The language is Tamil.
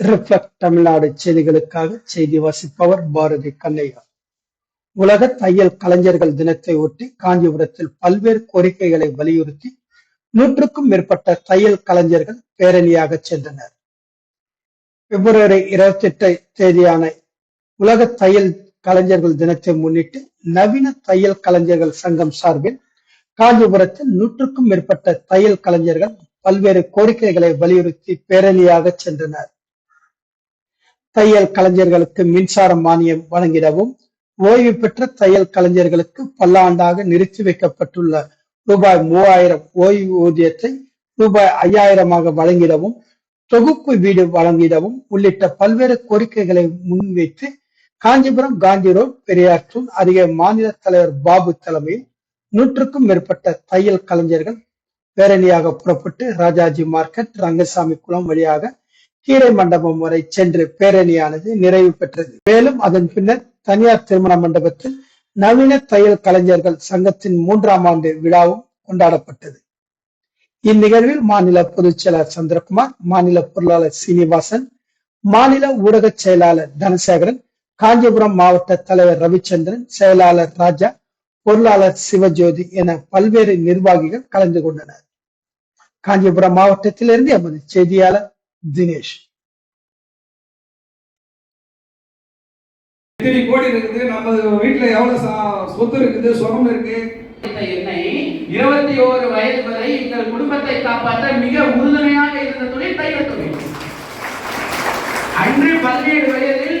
ரிஃப்ளெக்ட் தமிழ்நாடு செய்திகளுக்காக செய்தி வாசிப்பவர் பாரதி கண்ணையா உலக தையல் கலைஞர்கள் தினத்தை ஒட்டி காஞ்சிபுரத்தில் பல்வேறு கோரிக்கைகளை வலியுறுத்தி நூற்றுக்கும் மேற்பட்ட தையல் கலைஞர்கள் பேரணியாக சென்றனர். பிப்ரவரி இருபத்தி எட்டு தேதியான உலக தையல் கலைஞர்கள் தினத்தை முன்னிட்டு நவீன தையல் கலைஞர்கள் சங்கம் சார்பில் காஞ்சிபுரத்தில் நூற்றுக்கும் மேற்பட்ட தையல் கலைஞர்கள் பல்வேறு கோரிக்கைகளை வலியுறுத்தி பேரணியாக சென்றனர். தையல் கலைஞர்களுக்கு மின்சார மானியம் வழங்கிடவும் ஓய்வு பெற்ற தையல் கலைஞர்களுக்கு பல்லாண்டாக நிறுத்தி வைக்கப்பட்டுள்ள ரூபாய் மூவாயிரம் ஓய்வு ஊதியத்தை ரூபாய் ஐயாயிரமாக வழங்கிடவும் தொகுப்பு வீடு வழங்கிடவும் உள்ளிட்ட பல்வேறு கோரிக்கைகளை முன்வைத்து காஞ்சிபுரம் காந்தி ரோட் பெரியாற்றூர் அருகே மாநில தலைவர் பாபு தலைமையில் நூற்றுக்கும் மேற்பட்ட தையல் கலைஞர்கள் பேரணியாக புறப்பட்டு ராஜாஜி மார்க்கெட் ரங்கசாமி குளம் வழியாக கீரை மண்டபம் வரை சென்று பேரணியானது நிறைவு பெற்றது. மேலும் அதன் பின்னர் தனியார் திருமண மண்டபத்தில் நவீன தையல் கலைஞர்கள் சங்கத்தின் மூன்றாம் ஆண்டு விழாவும் கொண்டாடப்பட்டது. இந்நிகழ்வில் மாநில பொதுச் செயலர் சந்திரகுமார் மாநில பொருளாளர் சீனிவாசன் மாநில ஊடக செயலாளர் தனசேகரன் காஞ்சிபுரம் மாவட்ட தலைவர் ரவிச்சந்திரன் செயலாளர் ராஜா பொருளாளர் சிவஜோதி என பல்வேறு நிர்வாகிகள் கலந்து கொண்டனர். காஞ்சிபுரம் மாவட்டத்திலிருந்து எமது செய்தியாளர் தினேஷ். இத்தனை கோடி இருக்குது நம்ம வீட்டுல எவ்வளவு சொத்து இருக்குது சுகம் இருக்கு? என்னை இருபத்தி ஓரு வயது வரை எங்கள் குடும்பத்தை காப்பாற்ற மிக உறுதுணையாக இருந்த தொழில் தையல் தொழில் அன்று பதினேழு வயதில்